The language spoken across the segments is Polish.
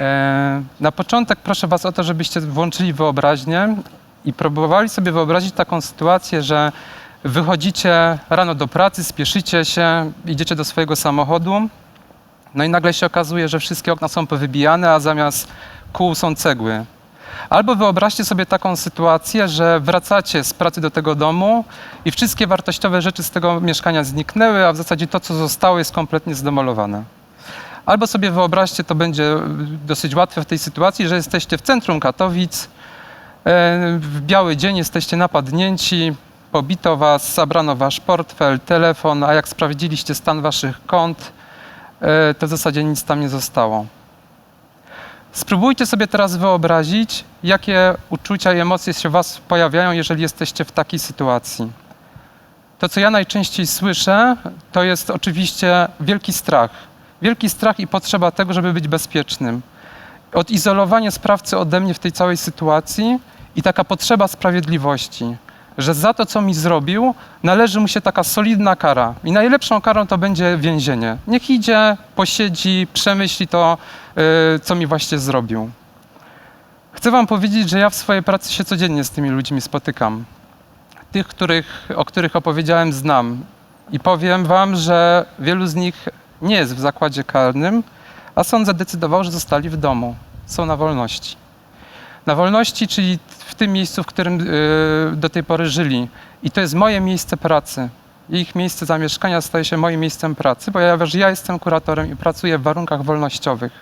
E, Na początek proszę Was o to, żebyście włączyli wyobraźnię i próbowali sobie wyobrazić taką sytuację, że wychodzicie rano do pracy, spieszycie się, idziecie do swojego samochodu, no i nagle się okazuje, że wszystkie okna są powybijane, a zamiast kół są cegły. Albo wyobraźcie sobie taką sytuację, że wracacie z pracy do tego domu i wszystkie wartościowe rzeczy z tego mieszkania zniknęły, a w zasadzie to, co zostało, jest kompletnie zdemolowane. Albo sobie wyobraźcie, to będzie y, dosyć łatwe w tej sytuacji, że jesteście w centrum Katowic, e, w biały dzień jesteście napadnięci, pobito was, zabrano wasz portfel, telefon, a jak sprawdziliście stan waszych kont, e, to w zasadzie nic tam nie zostało. Spróbujcie sobie teraz wyobrazić, jakie uczucia i emocje się w was pojawiają, jeżeli jesteście w takiej sytuacji. To, co ja najczęściej słyszę, to jest oczywiście wielki strach. Wielki strach i potrzeba tego, żeby być bezpiecznym. Odizolowanie sprawcy ode mnie w tej całej sytuacji i taka potrzeba sprawiedliwości, że za to, co mi zrobił, należy mu się taka solidna kara. I najlepszą karą to będzie więzienie. Niech idzie, posiedzi, przemyśli to, yy, co mi właśnie zrobił. Chcę Wam powiedzieć, że ja w swojej pracy się codziennie z tymi ludźmi spotykam. Tych, których, o których opowiedziałem, znam. I powiem Wam, że wielu z nich nie jest w zakładzie karnym, a sąd zadecydował, że zostali w domu. Są na wolności. Na wolności, czyli w tym miejscu, w którym yy, do tej pory żyli. I to jest moje miejsce pracy. Ich miejsce zamieszkania staje się moim miejscem pracy, że ja jestem kuratorem i pracuję w warunkach wolnościowych.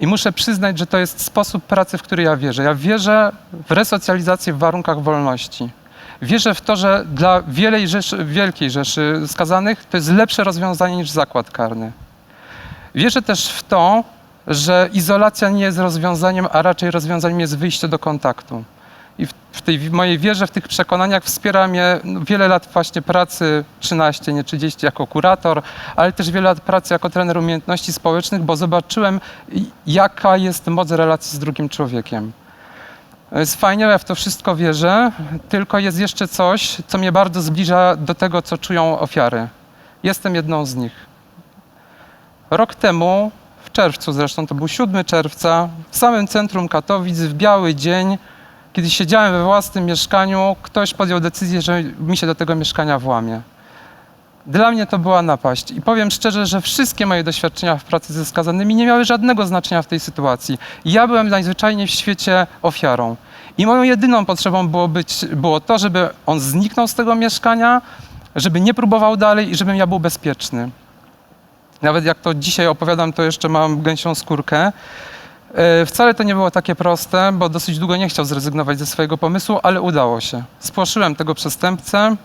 I muszę przyznać, że to jest sposób pracy, w który ja wierzę. Ja wierzę w resocjalizację w warunkach wolności. Wierzę w to, że dla wielkiej rzeszy, wielkiej rzeszy skazanych to jest lepsze rozwiązanie niż zakład karny. Wierzę też w to, że izolacja nie jest rozwiązaniem, a raczej rozwiązaniem jest wyjście do kontaktu. I w, tej mojej wierze, w tych przekonaniach wspiera mnie no, wiele lat właśnie pracy, 13, nie 30 jako kurator, ale też wiele lat pracy jako trener umiejętności społecznych, bo zobaczyłem, jaka jest moc relacji z drugim człowiekiem. Jest fajnie, ja w to wszystko wierzę, tylko jest jeszcze coś, co mnie bardzo zbliża do tego, co czują ofiary. Jestem jedną z nich. Rok temu, w czerwcu zresztą, to był 7 czerwca, w samym centrum Katowic, w biały dzień, kiedy siedziałem we własnym mieszkaniu, ktoś podjął decyzję, że mi się do tego mieszkania włamie. Dla mnie to była napaść. I powiem szczerze, że wszystkie moje doświadczenia w pracy ze skazanymi nie miały żadnego znaczenia w tej sytuacji. Ja byłem najzwyczajniej w świecie ofiarą. I moją jedyną potrzebą było, być, było to, żeby on zniknął z tego mieszkania, żeby nie próbował dalej i żebym ja był bezpieczny. Nawet jak to dzisiaj opowiadam, to jeszcze mam gęsią skórkę. E, Wcale to nie było takie proste, bo dosyć długo nie chciał zrezygnować ze swojego pomysłu, ale udało się. Spłoszyłem tego przestępcę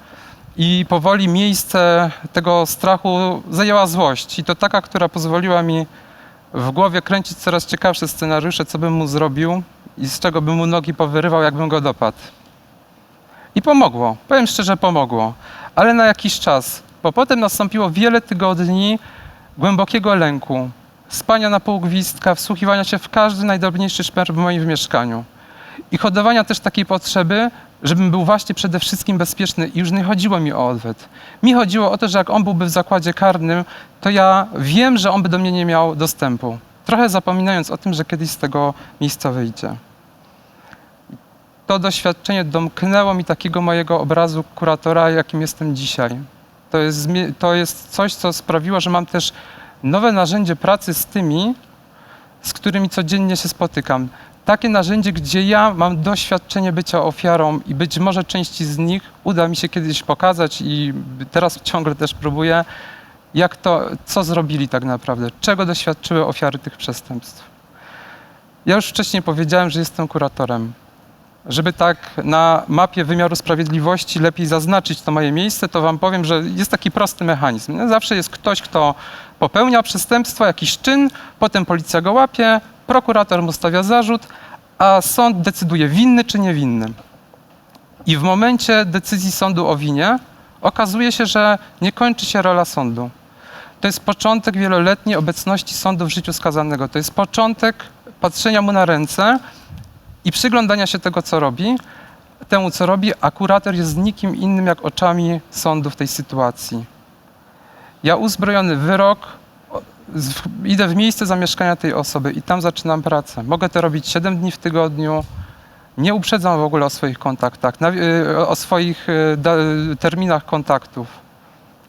i powoli miejsce tego strachu zajęła złość. I to taka, która pozwoliła mi w głowie kręcić coraz ciekawsze scenariusze, co bym mu zrobił i z czego bym mu nogi powyrywał, jakbym go dopadł. I pomogło. Powiem szczerze, pomogło. Ale na jakiś czas, bo potem nastąpiło wiele tygodni głębokiego lęku, spania na pół gwizdka, wsłuchiwania się w każdy najdrobniejszy szmer w moim mieszkaniu. I hodowania też takiej potrzeby, żebym był właśnie przede wszystkim bezpieczny i już nie chodziło mi o odwet. Mi chodziło o to, że jak on byłby w zakładzie karnym, to ja wiem, że on by do mnie nie miał dostępu. Trochę zapominając o tym, że kiedyś z tego miejsca wyjdzie. To doświadczenie domknęło mi takiego mojego obrazu kuratora, jakim jestem dzisiaj. To jest, to jest coś, co sprawiło, że mam też nowe narzędzie pracy z tymi, z którymi codziennie się spotykam. Takie narzędzie, gdzie ja mam doświadczenie bycia ofiarą i być może części z nich uda mi się kiedyś pokazać i teraz ciągle też próbuję, jak to, co zrobili tak naprawdę, czego doświadczyły ofiary tych przestępstw. Ja już wcześniej powiedziałem, że jestem kuratorem. Żeby tak na mapie wymiaru sprawiedliwości lepiej zaznaczyć to moje miejsce, to wam powiem, że jest taki prosty mechanizm. Zawsze jest ktoś, kto popełnia przestępstwo, jakiś czyn, potem policja go łapie, prokurator mu stawia zarzut, a sąd decyduje winny czy niewinny. I w momencie decyzji sądu o winie okazuje się, że nie kończy się rola sądu. To jest początek wieloletniej obecności sądu w życiu skazanego. To jest początek patrzenia mu na ręce i przyglądania się tego, co robi, temu, co robi, a kurator jest nikim innym jak oczami sądu w tej sytuacji. Ja uzbrojony wyrok idę w miejsce zamieszkania tej osoby i tam zaczynam pracę. Mogę to robić 7 dni w tygodniu. Nie uprzedzam w ogóle o swoich kontaktach, y, o swoich y, terminach kontaktów.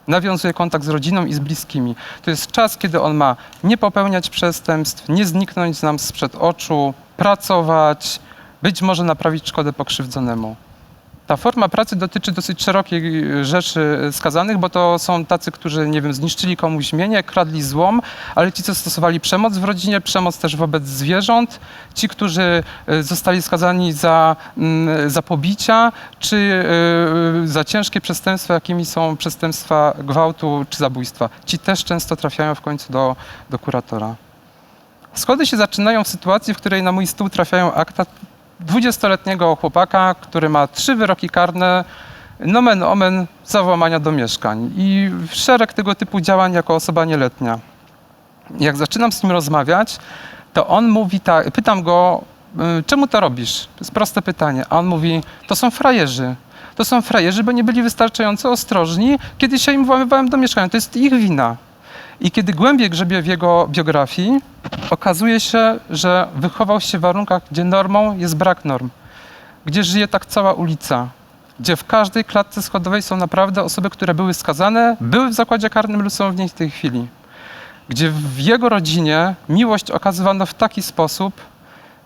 Nawiązuję kontakt z rodziną i z bliskimi. To jest czas, kiedy on ma nie popełniać przestępstw, nie zniknąć nam sprzed oczu, pracować, być może naprawić szkodę pokrzywdzonemu. Ta forma pracy dotyczy dosyć szerokiej y, rzeczy y, skazanych, bo to są tacy, którzy, nie wiem, zniszczyli komuś mienie, kradli złom, ale ci, co stosowali przemoc w rodzinie, przemoc też wobec zwierząt, ci, którzy y, zostali skazani za, mm, za pobicia, czy y, za ciężkie przestępstwa, jakimi są przestępstwa gwałtu czy zabójstwa. Ci też często trafiają w końcu do, do kuratora. Schody się zaczynają w sytuacji, w której na mój stół trafiają akta 20-letniego chłopaka, który ma trzy wyroki karne, nomen omen za włamania do mieszkań i szereg tego typu działań jako osoba nieletnia. Jak zaczynam z nim rozmawiać, to on mówi tak, pytam go, y, czemu to robisz? To jest proste pytanie. A on mówi, to są frajerzy. To są frajerzy, bo nie byli wystarczająco ostrożni, kiedy się im włamywałem do mieszkania. To jest ich wina. I kiedy głębiej grzebię w jego biografii, okazuje się, że wychował się w warunkach, gdzie normą jest brak norm, gdzie żyje tak cała ulica, gdzie w każdej klatce schodowej są naprawdę osoby, które były skazane, były w zakładzie karnym lub są w niej w tej chwili. Gdzie w jego rodzinie miłość okazywano w taki sposób,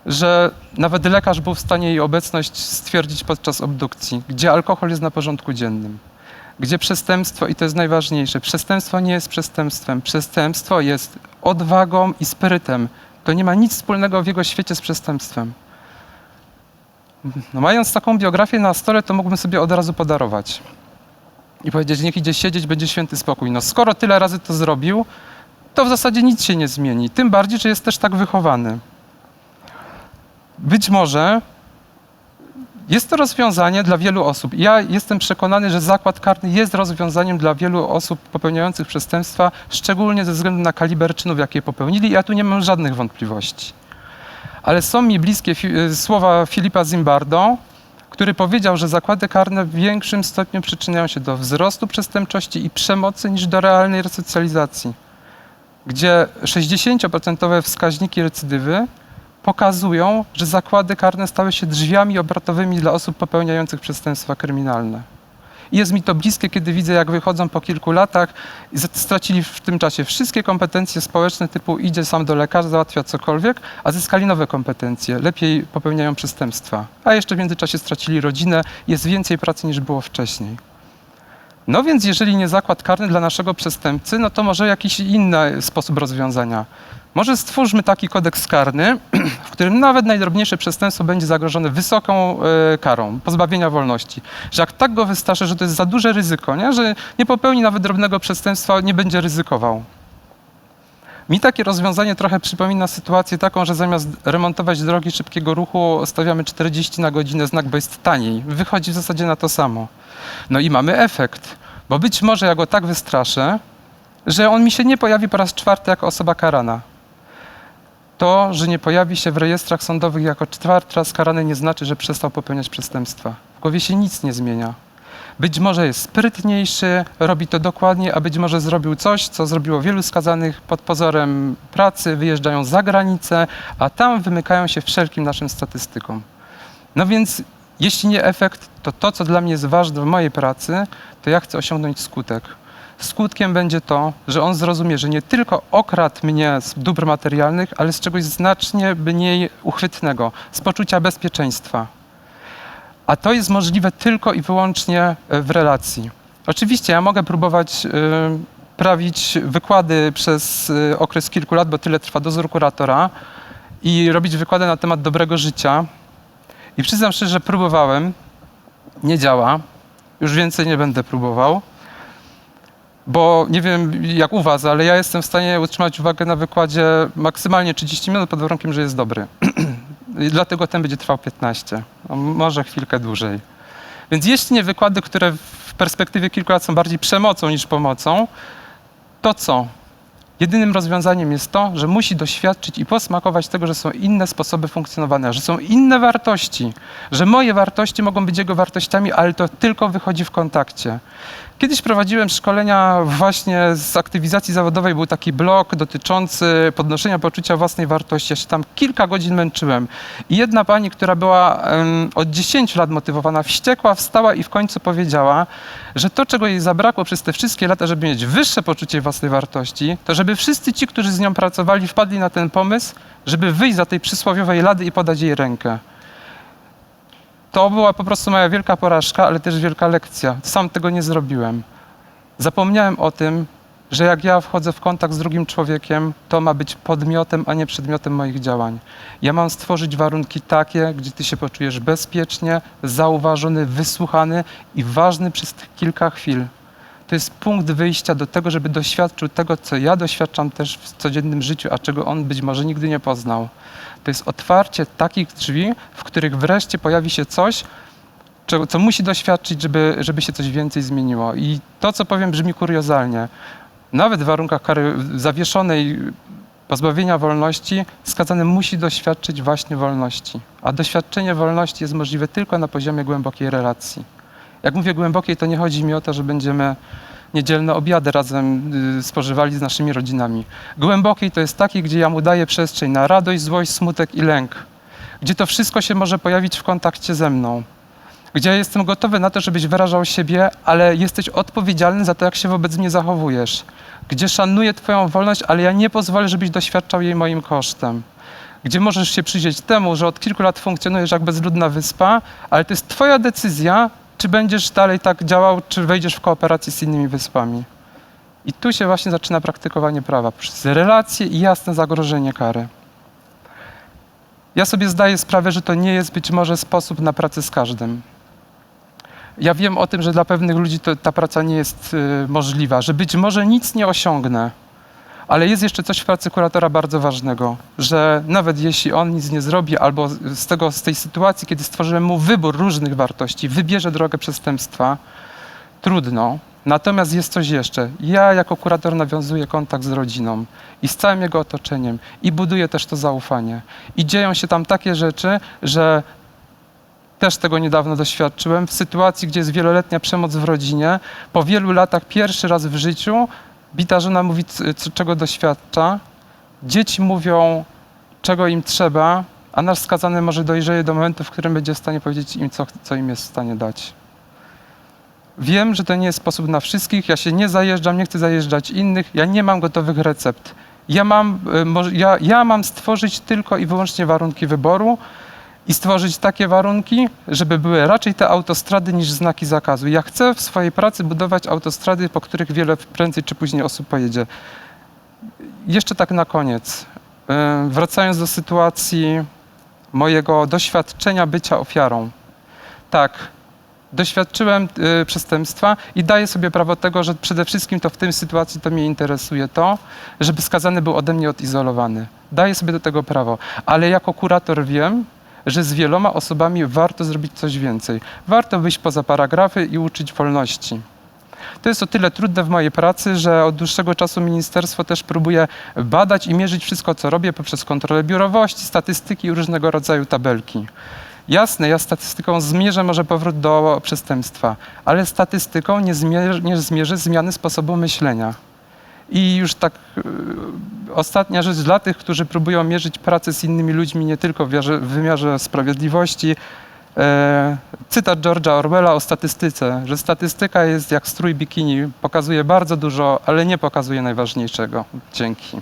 że nawet lekarz był w stanie jej obecność stwierdzić podczas obdukcji, gdzie alkohol jest na porządku dziennym gdzie przestępstwo, i to jest najważniejsze, przestępstwo nie jest przestępstwem. Przestępstwo jest odwagą i sprytem. To nie ma nic wspólnego w jego świecie z przestępstwem. No, mając taką biografię na stole, to mógłbym sobie od razu podarować. I powiedzieć, niech idzie siedzieć, będzie święty spokój. No skoro tyle razy to zrobił, to w zasadzie nic się nie zmieni. Tym bardziej, że jest też tak wychowany. Być może jest to rozwiązanie dla wielu osób. Ja jestem przekonany, że zakład karny jest rozwiązaniem dla wielu osób popełniających przestępstwa, szczególnie ze względu na kaliber czynów, jakie popełnili. Ja tu nie mam żadnych wątpliwości. Ale są mi bliskie fi- y, słowa Filipa Zimbardo, który powiedział, że zakłady karne w większym stopniu przyczyniają się do wzrostu przestępczości i przemocy niż do realnej resocjalizacji, gdzie 60% wskaźniki recydywy pokazują, że zakłady karne stały się drzwiami obrotowymi dla osób popełniających przestępstwa kryminalne. I jest mi to bliskie, kiedy widzę, jak wychodzą po kilku latach i stracili w tym czasie wszystkie kompetencje społeczne, typu idzie sam do lekarza, załatwia cokolwiek, a zyskali nowe kompetencje, lepiej popełniają przestępstwa. A jeszcze w międzyczasie stracili rodzinę, jest więcej pracy niż było wcześniej. No więc jeżeli nie zakład karny dla naszego przestępcy, no to może jakiś inny sposób rozwiązania. Może stwórzmy taki kodeks karny, w którym nawet najdrobniejsze przestępstwo będzie zagrożone wysoką e, karą pozbawienia wolności. Że jak tak go wystraszę, że to jest za duże ryzyko, nie? że nie popełni nawet drobnego przestępstwa, nie będzie ryzykował. Mi takie rozwiązanie trochę przypomina sytuację taką, że zamiast remontować drogi szybkiego ruchu, stawiamy 40 na godzinę znak, bo jest taniej. Wychodzi w zasadzie na to samo. No i mamy efekt, bo być może ja go tak wystraszę, że on mi się nie pojawi po raz czwarty jako osoba karana. To, że nie pojawi się w rejestrach sądowych jako czwarty raz karany, nie znaczy, że przestał popełniać przestępstwa. W głowie się nic nie zmienia. Być może jest sprytniejszy, robi to dokładnie, a być może zrobił coś, co zrobiło wielu skazanych pod pozorem pracy, wyjeżdżają za granicę, a tam wymykają się wszelkim naszym statystykom. No więc, jeśli nie efekt, to to, co dla mnie jest ważne w mojej pracy, to ja chcę osiągnąć skutek. Skutkiem będzie to, że on zrozumie, że nie tylko okradł mnie z dóbr materialnych, ale z czegoś znacznie mniej uchwytnego, z poczucia bezpieczeństwa. A to jest możliwe tylko i wyłącznie e, w relacji. Oczywiście ja mogę próbować y, prawić wykłady przez y, okres kilku lat, bo tyle trwa dozór kuratora i robić wykłady na temat dobrego życia. I przyznam szczerze, że próbowałem. Nie działa. Już więcej nie będę próbował. Bo nie wiem jak u was, ale ja jestem w stanie utrzymać uwagę na wykładzie maksymalnie 30 minut pod warunkiem, że jest dobry. I dlatego ten będzie trwał 15, a może chwilkę dłużej. Więc jeśli nie wykłady, które w perspektywie kilku lat są bardziej przemocą niż pomocą, to co? Jedynym rozwiązaniem jest to, że musi doświadczyć i posmakować tego, że są inne sposoby funkcjonowania, że są inne wartości, że moje wartości mogą być jego wartościami, ale to tylko wychodzi w kontakcie. Kiedyś prowadziłem szkolenia właśnie z aktywizacji zawodowej. Był taki blok dotyczący podnoszenia poczucia własnej wartości. Ja się tam kilka godzin męczyłem. I jedna pani, która była em, od 10 lat motywowana, wściekła, wstała i w końcu powiedziała, że to, czego jej zabrakło przez te wszystkie lata, żeby mieć wyższe poczucie własnej wartości, to żeby wszyscy ci, którzy z nią pracowali, wpadli na ten pomysł, żeby wyjść za tej przysłowiowej lady i podać jej rękę. To była po prostu moja wielka porażka, ale też wielka lekcja. Sam tego nie zrobiłem. Zapomniałem o tym, że jak ja wchodzę w kontakt z drugim człowiekiem, to ma być podmiotem, a nie przedmiotem moich działań. Ja mam stworzyć warunki takie, gdzie ty się poczujesz bezpiecznie, zauważony, wysłuchany i ważny przez kilka chwil. To jest punkt wyjścia do tego, żeby doświadczył tego, co ja doświadczam też w codziennym życiu, a czego on być może nigdy nie poznał. To jest otwarcie takich drzwi, w których wreszcie pojawi się coś, czego, co musi doświadczyć, żeby, żeby się coś więcej zmieniło. I to, co powiem, brzmi kuriozalnie. Nawet w warunkach kary zawieszonej, pozbawienia wolności, skazany musi doświadczyć właśnie wolności. A doświadczenie wolności jest możliwe tylko na poziomie głębokiej relacji. Jak mówię głębokiej, to nie chodzi mi o to, że będziemy niedzielne obiady razem y, spożywali z naszymi rodzinami. Głębokiej to jest taki, gdzie ja mu daję przestrzeń na radość, złość, smutek i lęk. Gdzie to wszystko się może pojawić w kontakcie ze mną. Gdzie ja jestem gotowy na to, żebyś wyrażał siebie, ale jesteś odpowiedzialny za to, jak się wobec mnie zachowujesz. Gdzie szanuję Twoją wolność, ale ja nie pozwolę, żebyś doświadczał jej moim kosztem. Gdzie możesz się przyjrzeć temu, że od kilku lat funkcjonujesz jak bezludna wyspa, ale to jest Twoja decyzja, czy będziesz dalej tak działał, czy wejdziesz w kooperację z innymi wyspami. I tu się właśnie zaczyna praktykowanie prawa, przez relacje i jasne zagrożenie kary. Ja sobie zdaję sprawę, że to nie jest być może sposób na pracę z każdym. Ja wiem o tym, że dla pewnych ludzi to, ta praca nie jest y, możliwa, że być może nic nie osiągnę, ale jest jeszcze coś w pracy kuratora bardzo ważnego, że nawet jeśli on nic nie zrobi, albo z, tego, z tej sytuacji, kiedy stworzyłem mu wybór różnych wartości, wybierze drogę przestępstwa, trudno. Natomiast jest coś jeszcze. Ja jako kurator nawiązuję kontakt z rodziną i z całym jego otoczeniem i buduję też to zaufanie. I dzieją się tam takie rzeczy, że też tego niedawno doświadczyłem, w sytuacji, gdzie jest wieloletnia przemoc w rodzinie, po wielu latach pierwszy raz w życiu bita żona mówi, czego doświadcza, dzieci mówią, czego im trzeba, a nasz skazany może dojrzeje do momentu, w którym będzie w stanie powiedzieć im, co, co im jest w stanie dać. Wiem, że to nie jest sposób na wszystkich, ja się nie zajeżdżam, nie chcę zajeżdżać innych, ja nie mam gotowych recept. Ja mam, y, ja, ja mam stworzyć tylko i wyłącznie warunki wyboru, i stworzyć takie warunki, żeby były raczej te autostrady niż znaki zakazu. Ja chcę w swojej pracy budować autostrady, po których wiele prędzej czy później osób pojedzie. Jeszcze tak na koniec. Yy, Wracając do sytuacji mojego doświadczenia bycia ofiarą. Tak, doświadczyłem y, przestępstwa i daję sobie prawo tego, że przede wszystkim to w tej sytuacji to mnie interesuje to, żeby skazany był ode mnie odizolowany. Daję sobie do tego prawo, ale jako kurator wiem, że z wieloma osobami warto zrobić coś więcej. Warto wyjść poza paragrafy i uczyć wolności. To jest o tyle trudne w mojej pracy, że od dłuższego czasu ministerstwo też próbuje badać i mierzyć wszystko, co robię poprzez kontrolę biurowości, statystyki i różnego rodzaju tabelki. Jasne, ja statystyką zmierzę może powrót do przestępstwa, ale statystyką nie nie zmierzę zmiany sposobu myślenia. I już tak y, ostatnia rzecz dla tych, którzy próbują mierzyć pracę z innymi ludźmi nie tylko w, wierze, w wymiarze sprawiedliwości. E, cytat George'a Orwella o statystyce, że statystyka jest jak strój bikini, pokazuje bardzo dużo, ale nie pokazuje najważniejszego. Dzięki.